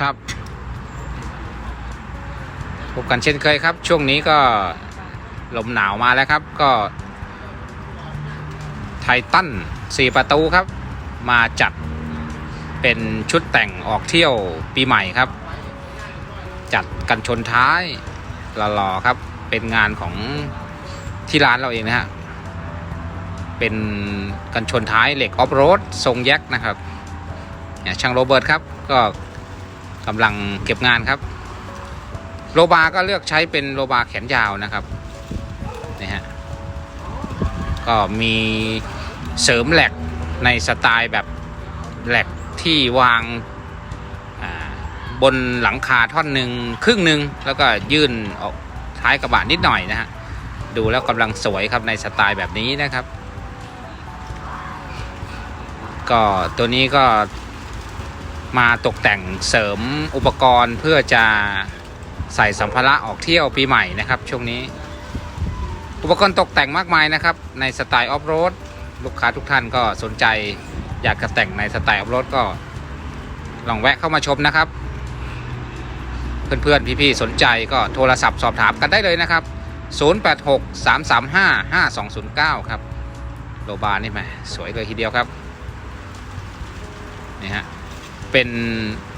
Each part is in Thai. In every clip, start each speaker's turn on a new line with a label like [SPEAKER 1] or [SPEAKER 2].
[SPEAKER 1] ครับ พบกันเช่นเคยครับ ช่วงนี้ก็ลมหนาวมาแล้วครับก็ ไททันสี่ประตูครับ มาจัดเป็นชุดแต่งออกเที่ยวปีใหม่ครับ จัดกันชนท้ายหล่อๆครับ เป็นงานของที่ร้านเราเองนะฮะเป็นกันชนท้ายเหล็กออฟโรดทรงแยกนะครับช่างโรเบิร์ตครับก็ กำลังเก็บงานครับ โลบาก็เลือกใช้เป็นโลบาแขนยาวนะครับนี่ฮะก็มีเสริมแหลกในสไตล์แบบแหลกที่วางบนหลังคาท่อนหนึ่งครึ่งหนึ่งแล้วก็ยื่นออกท้ายกระบะนิดหน่อยนะฮะดูแล้วกำลังสวยครับในสไตล์แบบนี้นะครับ ก็ตัวนี้ก็ มาตกแต่งเสริมอุปกรณ์เพื่อจะใส่สัมภาระออกเที่ยวปีใหม่นะครับ ช่วงนี้ อุปกรณ์ตกแต่งมากมายนะครับ ในสไตล์ออฟโรดลูกค้าทุกท่านก็สนใจอยากจะแต่งในสไตล์ออฟโรดก็ ลองแวะเข้ามาชมนะครับ เพื่อนๆ พี่ๆ สนใจก็โทรศัพท์สอบถามกันได้เลยนะครับ 086 335 5209 ครับ โลบานี่แหมสวยเลยทีเดียวครับ นี่ฮะ เป็น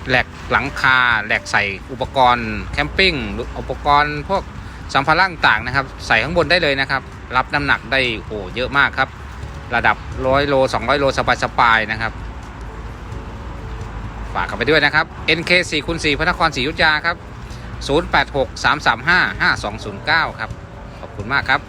[SPEAKER 1] แหลกหลังคาแหลกใส่อุปกรณ์แคมปิ้งหรืออุปกรณ์พวกสัมภาระต่างๆนะครับ ใส่ข้างบนได้เลยนะครับ รับน้ำหนักได้โอ้เยอะมากครับ ระดับ100โล200 โลสบายๆนะครับฝากกันไปด้วยนะครับ NK 4คูณ4พระนครศรีอยุธยาครับ 086 335 5209 ครับ ขอบคุณมากครับ